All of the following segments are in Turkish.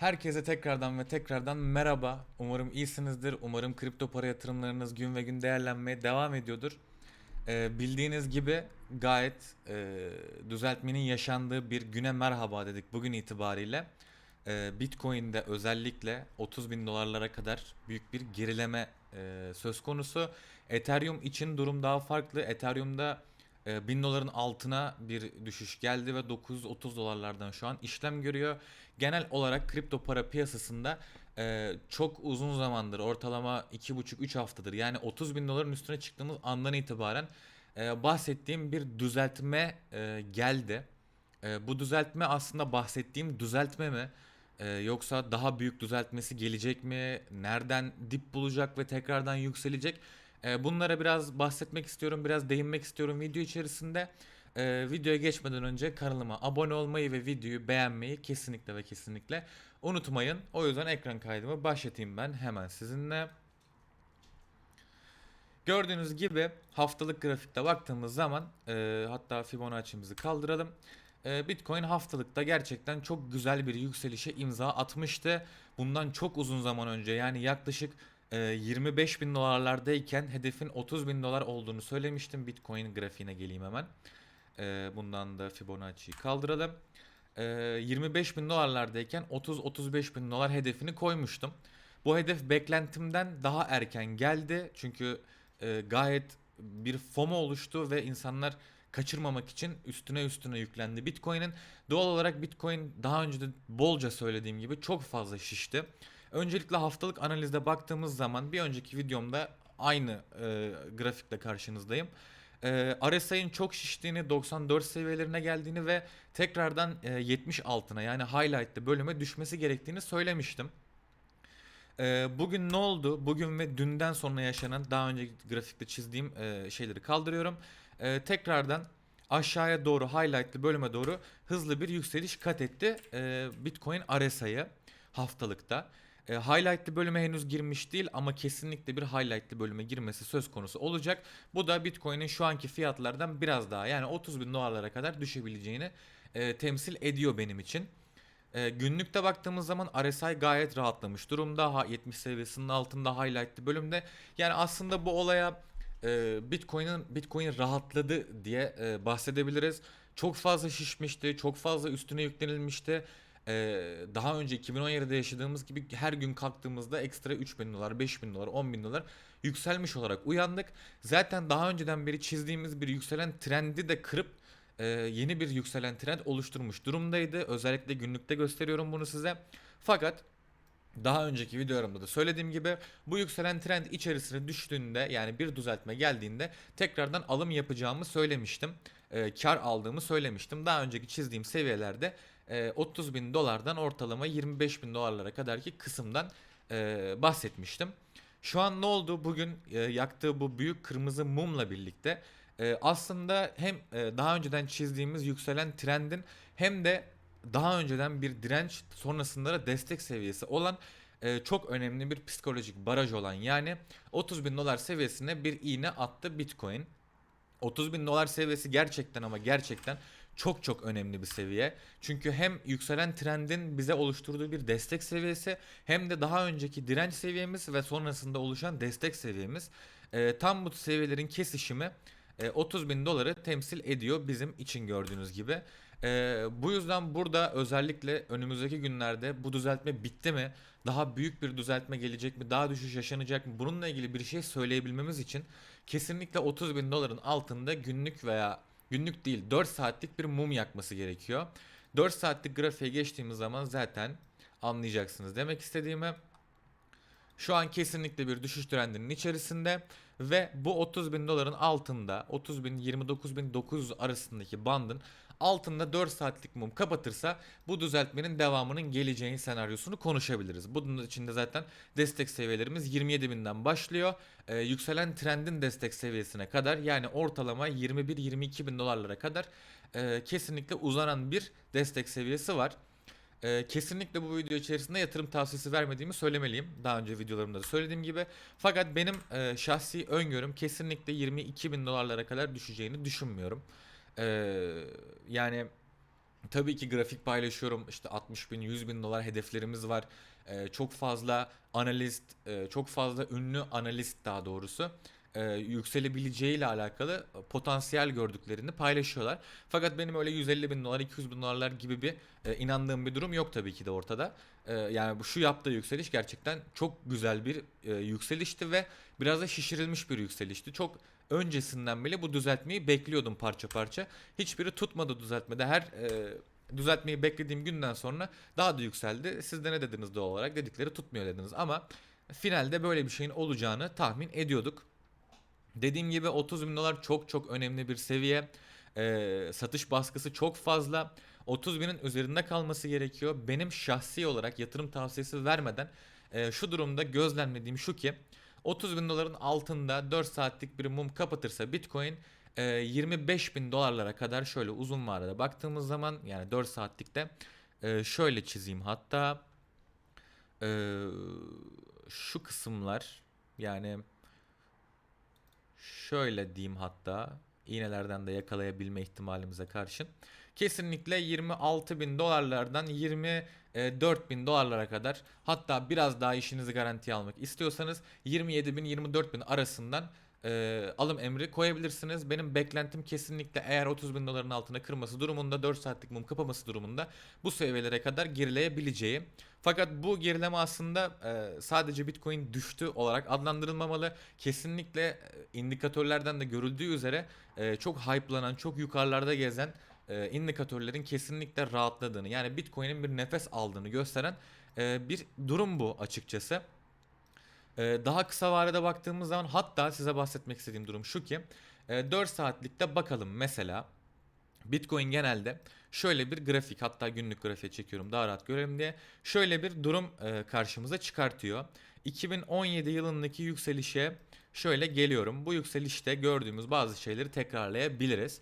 Herkese tekrardan ve tekrardan merhaba. Umarım iyisinizdir. Umarım kripto para yatırımlarınız gün ve gün değerlenmeye devam ediyordur. Ee, bildiğiniz gibi gayet e, düzeltmenin yaşandığı bir güne merhaba dedik bugün itibariyle. Ee, Bitcoin'de özellikle 30 bin dolarlara kadar büyük bir gerileme e, söz konusu. Ethereum için durum daha farklı. Ethereum'da e, 1000 doların altına bir düşüş geldi ve 930 dolarlardan şu an işlem görüyor. Genel olarak kripto para piyasasında e, çok uzun zamandır ortalama 2,5-3 haftadır yani 30 bin doların üstüne çıktığımız andan itibaren e, bahsettiğim bir düzeltme e, geldi. E, bu düzeltme aslında bahsettiğim düzeltme mi? E, yoksa daha büyük düzeltmesi gelecek mi? Nereden dip bulacak ve tekrardan yükselecek? E, bunlara biraz bahsetmek istiyorum, biraz değinmek istiyorum video içerisinde. E, videoya geçmeden önce kanalıma abone olmayı ve videoyu beğenmeyi kesinlikle ve kesinlikle unutmayın. O yüzden ekran kaydımı başlatayım ben hemen sizinle. Gördüğünüz gibi haftalık grafikte baktığımız zaman e, hatta Fibonacci'mizi kaldıralım. E, Bitcoin haftalıkta gerçekten çok güzel bir yükselişe imza atmıştı. Bundan çok uzun zaman önce yani yaklaşık e, 25 bin dolarlardayken hedefin 30 bin dolar olduğunu söylemiştim. Bitcoin grafiğine geleyim hemen. E, bundan da Fibonacci'yi kaldıralım. E, 25 bin dolarlardayken 30-35 bin dolar hedefini koymuştum. Bu hedef beklentimden daha erken geldi. Çünkü e, gayet bir FOMO oluştu ve insanlar kaçırmamak için üstüne üstüne yüklendi Bitcoin'in. Doğal olarak Bitcoin daha önce de bolca söylediğim gibi çok fazla şişti. Öncelikle haftalık analizde baktığımız zaman bir önceki videomda aynı e, grafikle karşınızdayım. E, RSI'nin çok şiştiğini, 94 seviyelerine geldiğini ve tekrardan e, 70 altına yani highlight'te bölüme düşmesi gerektiğini söylemiştim. Ee, bugün ne oldu? Bugün ve dünden sonra yaşanan daha önceki grafikte çizdiğim e, şeyleri kaldırıyorum. Ee, tekrardan aşağıya doğru highlightlı bölüme doğru hızlı bir yükseliş kat etti e, Bitcoin RSI'ye haftalıkta. E, highlightlı bölüme henüz girmiş değil ama kesinlikle bir highlightlı bölüme girmesi söz konusu olacak. Bu da Bitcoin'in şu anki fiyatlardan biraz daha yani 30 bin dolarlara kadar düşebileceğini e, temsil ediyor benim için. E, günlükte baktığımız zaman RSI gayet rahatlamış durumda. Ha, 70 seviyesinin altında highlightlı bölümde. Yani aslında bu olaya e, Bitcoin'in Bitcoin rahatladı diye e, bahsedebiliriz. Çok fazla şişmişti, çok fazla üstüne yüklenilmişti. E, daha önce 2017'de yaşadığımız gibi her gün kalktığımızda ekstra 3000 dolar, 5000 dolar, 10 bin dolar yükselmiş olarak uyandık. Zaten daha önceden beri çizdiğimiz bir yükselen trendi de kırıp e, yeni bir yükselen trend oluşturmuş durumdaydı. Özellikle günlükte gösteriyorum bunu size. Fakat daha önceki videolarımda da söylediğim gibi bu yükselen trend içerisine düştüğünde yani bir düzeltme geldiğinde tekrardan alım yapacağımı söylemiştim. E, kar aldığımı söylemiştim. Daha önceki çizdiğim seviyelerde 30 bin dolardan ortalama 25 bin dolarlara kadarki kısımdan e, bahsetmiştim. Şu an ne oldu? Bugün e, yaktığı bu büyük kırmızı mumla birlikte e, aslında hem e, daha önceden çizdiğimiz yükselen trendin hem de daha önceden bir direnç sonrasında da destek seviyesi olan e, çok önemli bir psikolojik baraj olan yani 30 bin dolar seviyesine bir iğne attı Bitcoin. 30 bin dolar seviyesi gerçekten ama gerçekten çok çok önemli bir seviye. Çünkü hem yükselen trendin bize oluşturduğu bir destek seviyesi hem de daha önceki direnç seviyemiz ve sonrasında oluşan destek seviyemiz. E, tam bu seviyelerin kesişimi e, 30 bin doları temsil ediyor bizim için gördüğünüz gibi. E, bu yüzden burada özellikle önümüzdeki günlerde bu düzeltme bitti mi? Daha büyük bir düzeltme gelecek mi? Daha düşüş yaşanacak mı? Bununla ilgili bir şey söyleyebilmemiz için kesinlikle 30 bin doların altında günlük veya günlük değil 4 saatlik bir mum yakması gerekiyor. 4 saatlik grafiğe geçtiğimiz zaman zaten anlayacaksınız demek istediğimi. Şu an kesinlikle bir düşüş trendinin içerisinde ve bu 30 bin doların altında 30 bin 29 bin 900 arasındaki bandın altında 4 saatlik mum kapatırsa bu düzeltmenin devamının geleceği senaryosunu konuşabiliriz. Bunun içinde zaten destek seviyelerimiz 27 binden başlıyor. Ee, yükselen trendin destek seviyesine kadar yani ortalama 21-22 bin dolarlara kadar e, kesinlikle uzanan bir destek seviyesi var. Ee, kesinlikle bu video içerisinde yatırım tavsiyesi vermediğimi söylemeliyim. Daha önce videolarımda da söylediğim gibi. Fakat benim e, şahsi öngörüm kesinlikle 22 bin dolarlara kadar düşeceğini düşünmüyorum. Ee, yani Tabii ki grafik paylaşıyorum. İşte 60 bin, 100 bin dolar hedeflerimiz var. Ee, çok fazla analist, e, çok fazla ünlü analist daha doğrusu e, yükselebileceğiyle alakalı potansiyel gördüklerini paylaşıyorlar. Fakat benim öyle 150 bin dolar, 200 bin dolarlar gibi bir e, inandığım bir durum yok tabii ki de ortada. E, yani şu yaptığı yükseliş gerçekten çok güzel bir e, yükselişti ve biraz da şişirilmiş bir yükselişti. Çok öncesinden bile bu düzeltmeyi bekliyordum parça parça. Hiçbiri tutmadı düzeltmede. Her e, düzeltmeyi beklediğim günden sonra daha da yükseldi. Siz de ne dediniz doğal olarak? Dedikleri tutmuyor dediniz ama finalde böyle bir şeyin olacağını tahmin ediyorduk. Dediğim gibi 30 bin dolar çok çok önemli bir seviye. Ee, satış baskısı çok fazla. 30 binin üzerinde kalması gerekiyor. Benim şahsi olarak yatırım tavsiyesi vermeden e, şu durumda gözlemlediğim şu ki 30 bin doların altında 4 saatlik bir mum kapatırsa Bitcoin e, 25 bin dolarlara kadar şöyle uzun vadede baktığımız zaman yani 4 saatlikte e, şöyle çizeyim hatta e, şu kısımlar yani şöyle diyeyim hatta iğnelerden de yakalayabilme ihtimalimize karşın. Kesinlikle 26 bin dolarlardan 24 bin dolarlara kadar hatta biraz daha işinizi garantiye almak istiyorsanız 27 bin 24 bin arasından e, alım emri koyabilirsiniz. Benim beklentim kesinlikle eğer 30 bin doların altına kırması durumunda 4 saatlik mum kapaması durumunda bu seviyelere kadar gerileyebileceği. Fakat bu gerileme aslında e, sadece Bitcoin düştü olarak adlandırılmamalı. Kesinlikle e, indikatörlerden de görüldüğü üzere e, çok hype'lanan, çok yukarılarda gezen e, indikatörlerin kesinlikle rahatladığını yani Bitcoin'in bir nefes aldığını gösteren e, bir durum bu açıkçası. E, daha kısa vadede baktığımız zaman hatta size bahsetmek istediğim durum şu ki e, 4 saatlikte bakalım mesela Bitcoin genelde şöyle bir grafik hatta günlük grafiğe çekiyorum daha rahat görelim diye şöyle bir durum e, karşımıza çıkartıyor. 2017 yılındaki yükselişe şöyle geliyorum. Bu yükselişte gördüğümüz bazı şeyleri tekrarlayabiliriz.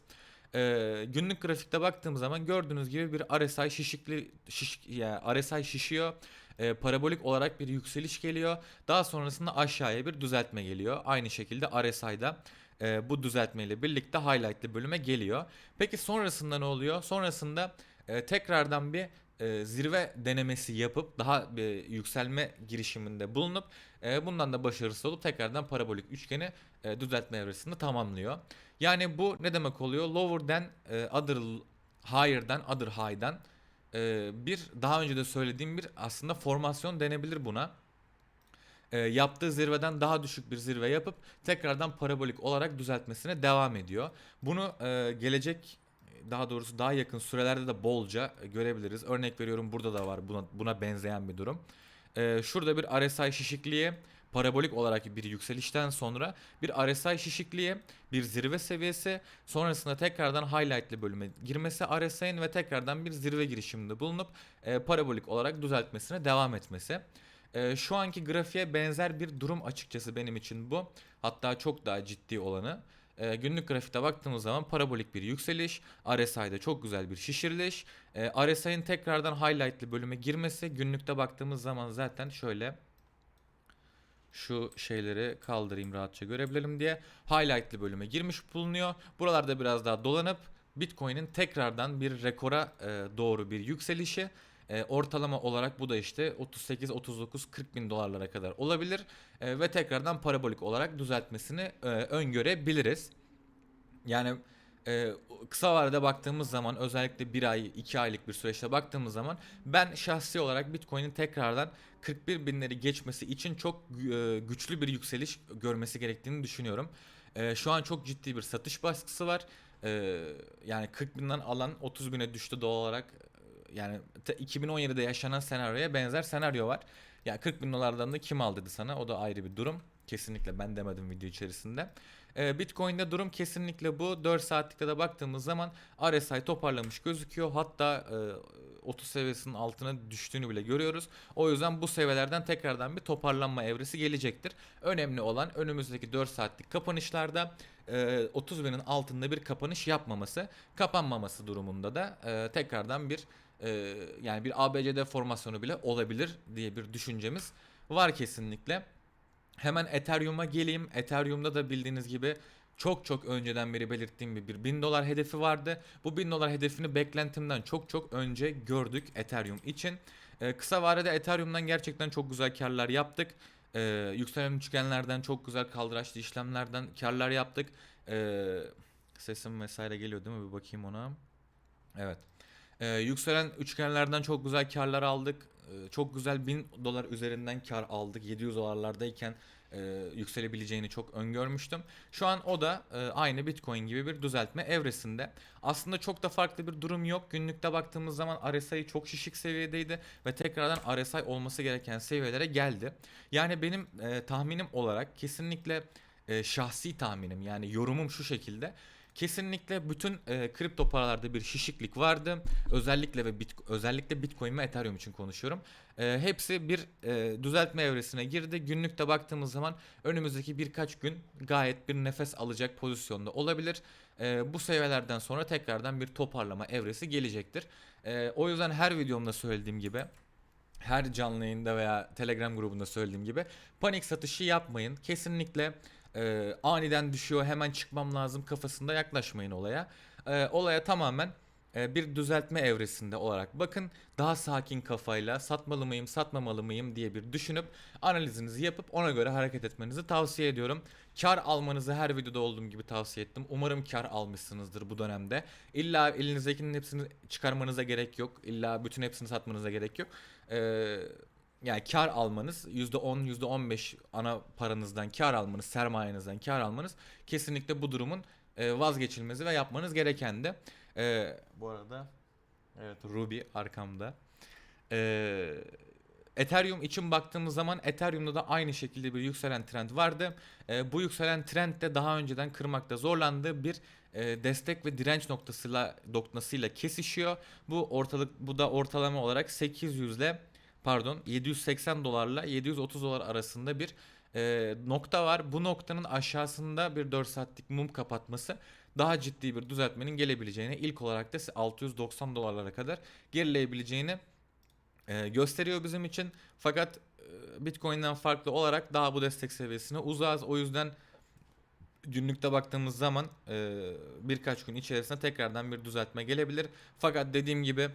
Ee, günlük grafikte baktığım zaman gördüğünüz gibi bir RSI şişikli şiş, yani RSI şişiyor. Ee, parabolik olarak bir yükseliş geliyor. Daha sonrasında aşağıya bir düzeltme geliyor. Aynı şekilde RSI'da e, bu düzeltmeyle birlikte highlightlı bölüme geliyor. Peki sonrasında ne oluyor? Sonrasında e, tekrardan bir e, zirve denemesi yapıp daha bir yükselme girişiminde bulunup e, bundan da başarısız olup tekrardan parabolik üçgeni e, düzeltme evresini tamamlıyor. Yani bu ne demek oluyor? Lower than e, other higher'dan other high'dan e, bir daha önce de söylediğim bir aslında formasyon denebilir buna. E, yaptığı zirveden daha düşük bir zirve yapıp tekrardan parabolik olarak düzeltmesine devam ediyor. Bunu e, gelecek daha doğrusu daha yakın sürelerde de bolca görebiliriz. Örnek veriyorum burada da var buna, buna benzeyen bir durum. E, şurada bir RSI şişikliği parabolik olarak bir yükselişten sonra bir RSI şişikliği, bir zirve seviyesi, sonrasında tekrardan highlightlı bölüme girmesi RSI'nin ve tekrardan bir zirve girişiminde bulunup e, parabolik olarak düzeltmesine devam etmesi. E, şu anki grafiğe benzer bir durum açıkçası benim için bu. Hatta çok daha ciddi olanı. E, günlük grafikte baktığımız zaman parabolik bir yükseliş, RSI'de çok güzel bir şişiriliş. E, RSI'nin tekrardan highlightlı bölüme girmesi günlükte baktığımız zaman zaten şöyle şu şeyleri kaldırayım rahatça görebilelim diye highlightlı bölüme girmiş bulunuyor. Buralarda biraz daha dolanıp Bitcoin'in tekrardan bir rekora e, doğru bir yükselişi e, ortalama olarak bu da işte 38, 39, 40 bin dolarlara kadar olabilir e, ve tekrardan parabolik olarak düzeltmesini e, öngörebiliriz. Yani e, kısa vadede baktığımız zaman özellikle bir ay, iki aylık bir süreçte baktığımız zaman ben şahsi olarak Bitcoin'in tekrardan 41 binleri geçmesi için çok e, güçlü bir yükseliş görmesi gerektiğini düşünüyorum. E, şu an çok ciddi bir satış baskısı var. E, yani 40 binden alan 30 bine düştü doğal olarak. Yani 2017'de yaşanan senaryoya benzer senaryo var. Ya yani 40 bin dolardan da kim al dedi sana o da ayrı bir durum. Kesinlikle ben demedim video içerisinde. Ee, Bitcoin'de durum kesinlikle bu. 4 saatlikte de baktığımız zaman RSI toparlamış gözüküyor. Hatta e, 30 seviyesinin altına düştüğünü bile görüyoruz. O yüzden bu seviyelerden tekrardan bir toparlanma evresi gelecektir. Önemli olan önümüzdeki 4 saatlik kapanışlarda e, 30 binin altında bir kapanış yapmaması, kapanmaması durumunda da e, tekrardan bir e, yani bir ABCD formasyonu bile olabilir diye bir düşüncemiz var kesinlikle. Hemen Ethereum'a geleyim. Ethereum'da da bildiğiniz gibi çok çok önceden beri belirttiğim bir, bir 1000 dolar hedefi vardı. Bu 1000 dolar hedefini beklentimden çok çok önce gördük Ethereum için. Ee, kısa vadede Ethereum'dan gerçekten çok güzel karlar yaptık. Ee, yükselen üçgenlerden çok güzel kaldıraçlı işlemlerden karlar yaptık. Ee, sesim vesaire geliyor değil mi? Bir bakayım ona. Evet. Ee, yükselen üçgenlerden çok güzel karlar aldık. Ee, çok güzel 1000 dolar üzerinden kar aldık. 700 dolarlardayken e, yükselebileceğini çok öngörmüştüm. Şu an o da e, aynı Bitcoin gibi bir düzeltme evresinde. Aslında çok da farklı bir durum yok. Günlükte baktığımız zaman RSI çok şişik seviyedeydi ve tekrardan RSI olması gereken seviyelere geldi. Yani benim e, tahminim olarak kesinlikle e, şahsi tahminim yani yorumum şu şekilde. Kesinlikle bütün e, kripto paralarda bir şişiklik vardı. Özellikle ve bit, özellikle Bitcoin ve Ethereum için konuşuyorum. E, hepsi bir e, düzeltme evresine girdi. Günlükte baktığımız zaman önümüzdeki birkaç gün gayet bir nefes alacak pozisyonda olabilir. E, bu seviyelerden sonra tekrardan bir toparlama evresi gelecektir. E, o yüzden her videomda söylediğim gibi her canlı yayında veya Telegram grubunda söylediğim gibi panik satışı yapmayın. Kesinlikle e, aniden düşüyor hemen çıkmam lazım kafasında yaklaşmayın olaya. E, olaya tamamen e, bir düzeltme evresinde olarak bakın. Daha sakin kafayla satmalı mıyım satmamalı mıyım diye bir düşünüp analizinizi yapıp ona göre hareket etmenizi tavsiye ediyorum. Kar almanızı her videoda olduğum gibi tavsiye ettim. Umarım kar almışsınızdır bu dönemde. İlla elinizdekinin hepsini çıkarmanıza gerek yok. İlla bütün hepsini satmanıza gerek yok. Ee, yani kar almanız %10 %15 ana paranızdan kar almanız sermayenizden kar almanız kesinlikle bu durumun e, vazgeçilmezi ve yapmanız gerekendi. E, bu arada evet Ruby arkamda. E, Ethereum için baktığımız zaman Ethereum'da da aynı şekilde bir yükselen trend vardı. E, bu yükselen trend de daha önceden kırmakta zorlandığı bir e, destek ve direnç noktasıyla noktasıyla kesişiyor. Bu ortalık bu da ortalama olarak 800 ile pardon 780 dolarla 730 dolar arasında bir e, nokta var. Bu noktanın aşağısında bir 4 saatlik mum kapatması daha ciddi bir düzeltmenin gelebileceğini ilk olarak da 690 dolarlara kadar gerileyebileceğini e, gösteriyor bizim için. Fakat e, Bitcoin'den farklı olarak daha bu destek seviyesine uzağız. O yüzden günlükte baktığımız zaman e, birkaç gün içerisinde tekrardan bir düzeltme gelebilir. Fakat dediğim gibi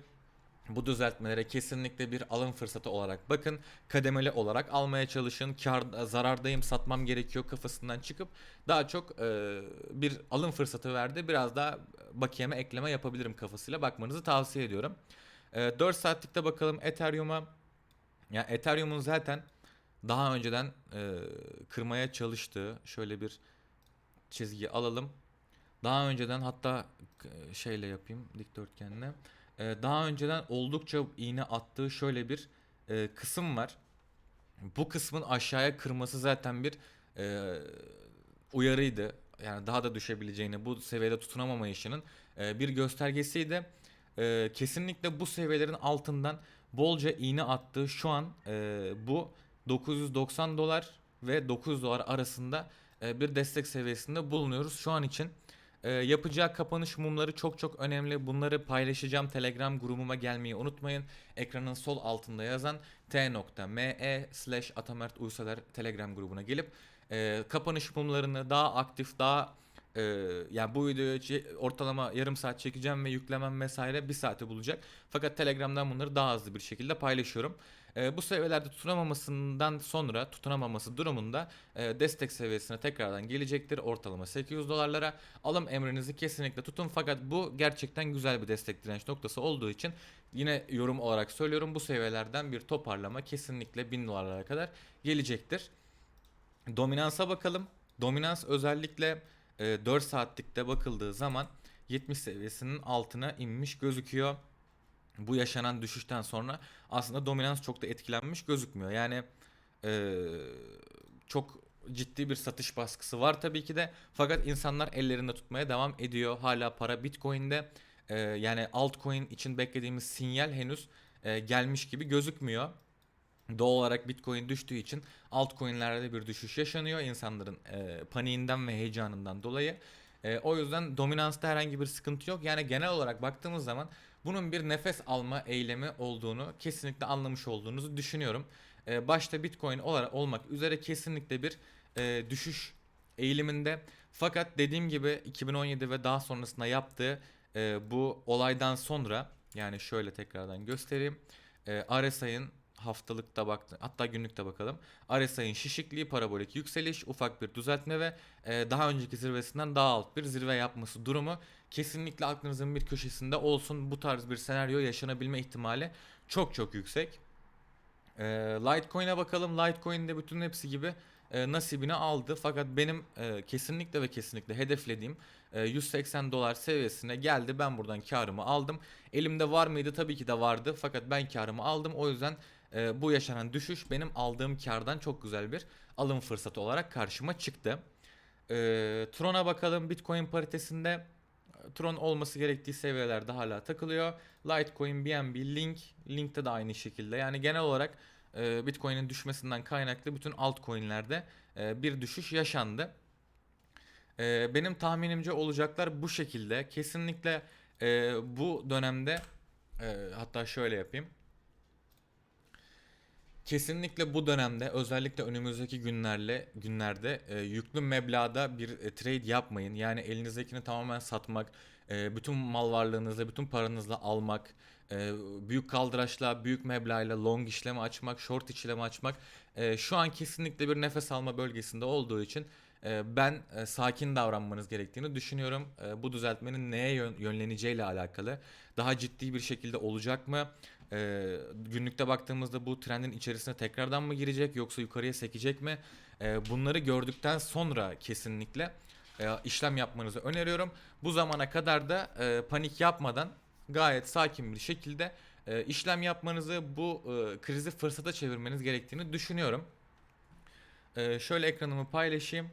bu düzeltmelere kesinlikle bir alım fırsatı olarak bakın. Kademeli olarak almaya çalışın. Kar, zarardayım satmam gerekiyor kafasından çıkıp daha çok e, bir alım fırsatı verdi. Biraz daha bakiyeme ekleme yapabilirim kafasıyla bakmanızı tavsiye ediyorum. E, 4 saatlikte bakalım Ethereum'a. Ya Ethereum'un zaten daha önceden e, kırmaya çalıştığı şöyle bir çizgi alalım. Daha önceden hatta şeyle yapayım dikdörtgenle. Ee, daha önceden oldukça iğne attığı şöyle bir e, kısım var. Bu kısmın aşağıya kırması zaten bir e, uyarıydı. Yani daha da düşebileceğini, bu seviyede tutunamamayışının e, bir göstergesiydi. Kesinlikle bu seviyelerin altından bolca iğne attığı şu an bu 990 dolar ve 900 dolar arasında bir destek seviyesinde bulunuyoruz şu an için. E, yapacağı kapanış mumları çok çok önemli. Bunları paylaşacağım. Telegram grubuma gelmeyi unutmayın. Ekranın sol altında yazan t.me slash Atamert Uysalar Telegram grubuna gelip e, kapanış mumlarını daha aktif, daha e, yani bu videoyu ortalama yarım saat çekeceğim ve yüklemem vesaire bir saate bulacak. Fakat Telegram'dan bunları daha hızlı bir şekilde paylaşıyorum. E, bu seviyelerde tutunamamasından sonra tutunamaması durumunda e, destek seviyesine tekrardan gelecektir. Ortalama 800 dolarlara alım emrinizi kesinlikle tutun. Fakat bu gerçekten güzel bir destek direnç noktası olduğu için yine yorum olarak söylüyorum bu seviyelerden bir toparlama kesinlikle 1000 dolarlara kadar gelecektir. Dominansa bakalım. Dominans özellikle e, 4 saatlikte bakıldığı zaman 70 seviyesinin altına inmiş gözüküyor. Bu yaşanan düşüşten sonra aslında dominans çok da etkilenmiş gözükmüyor. Yani e, çok ciddi bir satış baskısı var tabii ki de. Fakat insanlar ellerinde tutmaya devam ediyor. Hala para Bitcoin'de. E, yani altcoin için beklediğimiz sinyal henüz e, gelmiş gibi gözükmüyor. Doğal olarak Bitcoin düştüğü için altcoin'lerde bir düşüş yaşanıyor insanların e, paniğinden ve heyecanından dolayı. E, o yüzden dominansta herhangi bir sıkıntı yok. Yani genel olarak baktığımız zaman bunun bir nefes alma eylemi olduğunu kesinlikle anlamış olduğunuzu düşünüyorum. E, başta Bitcoin olarak olmak üzere kesinlikle bir e, düşüş eğiliminde. Fakat dediğim gibi 2017 ve daha sonrasında yaptığı e, bu olaydan sonra yani şöyle tekrardan göstereyim. E, RSI'ın haftalıkta baktı hatta günlükte bakalım. RSI'ın şişikliği, parabolik yükseliş, ufak bir düzeltme ve e, daha önceki zirvesinden daha alt bir zirve yapması durumu kesinlikle aklınızın bir köşesinde olsun. Bu tarz bir senaryo yaşanabilme ihtimali çok çok yüksek. E, Litecoin'e bakalım. Litecoin'de bütün hepsi gibi e, nasibini aldı. Fakat benim e, kesinlikle ve kesinlikle hedeflediğim e, 180 dolar seviyesine geldi. Ben buradan karımı aldım. Elimde var mıydı? Tabii ki de vardı. Fakat ben karımı aldım. O yüzden e, bu yaşanan düşüş benim aldığım kardan çok güzel bir alım fırsatı olarak karşıma çıktı. E, Tron'a bakalım. Bitcoin paritesinde Tron olması gerektiği seviyelerde hala takılıyor. Litecoin, BNB, Link, Link'te de aynı şekilde. Yani genel olarak e, Bitcoin'in düşmesinden kaynaklı bütün altcoin'lerde e, bir düşüş yaşandı. E, benim tahminimce olacaklar bu şekilde. Kesinlikle e, bu dönemde e, hatta şöyle yapayım. Kesinlikle bu dönemde özellikle önümüzdeki günlerle günlerde e, yüklü meblağda bir e, trade yapmayın. Yani elinizdekini tamamen satmak, e, bütün mal varlığınızla, bütün paranızla almak, e, büyük kaldıraçla, büyük meblağla long işlemi açmak, short işlemi açmak e, şu an kesinlikle bir nefes alma bölgesinde olduğu için e, ben e, sakin davranmanız gerektiğini düşünüyorum. E, bu düzeltmenin neye yön, yönleneceğiyle alakalı. Daha ciddi bir şekilde olacak mı? E, günlükte baktığımızda bu trendin içerisine tekrardan mı girecek yoksa yukarıya sekecek mi? E, bunları gördükten sonra kesinlikle e, işlem yapmanızı öneriyorum. Bu zamana kadar da e, panik yapmadan gayet sakin bir şekilde e, işlem yapmanızı bu e, krizi fırsata çevirmeniz gerektiğini düşünüyorum. E, şöyle ekranımı paylaşayım.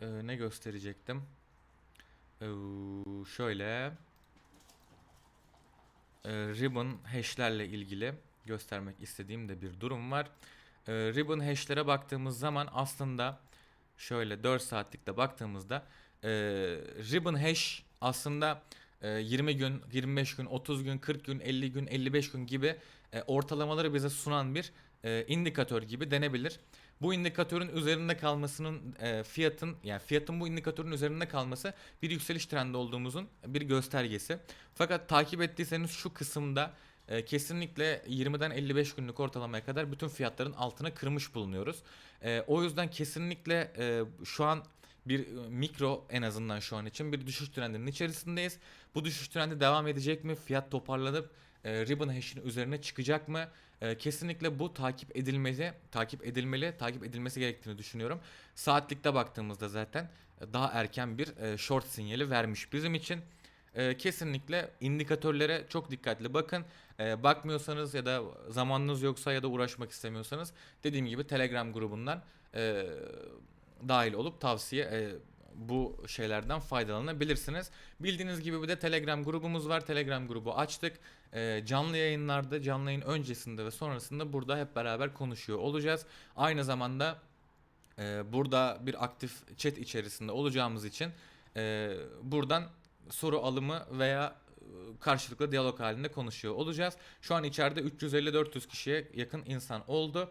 E, ne gösterecektim? E, şöyle e, ribbon hash'lerle ilgili göstermek istediğim de bir durum var. E, ribbon hash'lere baktığımız zaman aslında şöyle 4 saatlikte baktığımızda e, ribbon hash aslında e, 20 gün, 25 gün, 30 gün, 40 gün, 50 gün, 55 gün gibi e, ortalamaları bize sunan bir e, indikatör gibi denebilir. Bu indikatörün üzerinde kalmasının e, fiyatın yani fiyatın bu indikatörün üzerinde kalması bir yükseliş trendi olduğumuzun bir göstergesi. Fakat takip ettiyseniz şu kısımda e, kesinlikle 20'den 55 günlük ortalamaya kadar bütün fiyatların altına kırmış bulunuyoruz. E, o yüzden kesinlikle e, şu an bir e, mikro en azından şu an için bir düşüş trendinin içerisindeyiz. Bu düşüş trendi devam edecek mi? Fiyat toparlanıp e, ribbon hash'in üzerine çıkacak mı? E, kesinlikle bu takip edilmeli, takip edilmeli, takip edilmesi gerektiğini düşünüyorum. Saatlikte baktığımızda zaten e, daha erken bir e, short sinyali vermiş bizim için. E, kesinlikle indikatörlere çok dikkatli bakın. E, bakmıyorsanız ya da zamanınız yoksa ya da uğraşmak istemiyorsanız dediğim gibi Telegram grubundan e, dahil olup tavsiye e, bu şeylerden faydalanabilirsiniz. Bildiğiniz gibi bir de Telegram grubumuz var. Telegram grubu açtık. E, canlı yayınlarda, canlı yayın öncesinde ve sonrasında burada hep beraber konuşuyor olacağız. Aynı zamanda e, burada bir aktif chat içerisinde olacağımız için e, buradan soru alımı veya e, karşılıklı diyalog halinde konuşuyor olacağız. Şu an içeride 350-400 kişiye yakın insan oldu.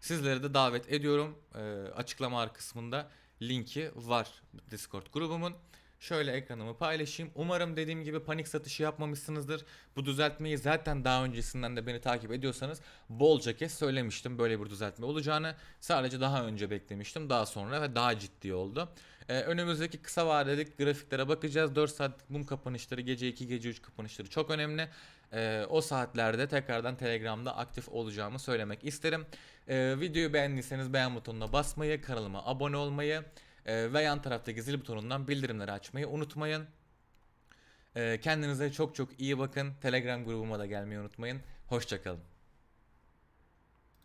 Sizleri de davet ediyorum. E, açıklama kısmında linki var Discord grubumun. Şöyle ekranımı paylaşayım. Umarım dediğim gibi panik satışı yapmamışsınızdır. Bu düzeltmeyi zaten daha öncesinden de beni takip ediyorsanız bolca kez söylemiştim böyle bir düzeltme olacağını. Sadece daha önce beklemiştim. Daha sonra ve daha ciddi oldu. Ee, önümüzdeki kısa vadelik grafiklere bakacağız. 4 saatlik mum kapanışları, gece 2, gece 3 kapanışları çok önemli. Ee, o saatlerde tekrardan Telegram'da aktif olacağımı söylemek isterim. Ee, videoyu beğendiyseniz beğen butonuna basmayı, kanalıma abone olmayı e, ve yan taraftaki zil butonundan bildirimleri açmayı unutmayın. Ee, kendinize çok çok iyi bakın. Telegram grubuma da gelmeyi unutmayın. Hoşçakalın.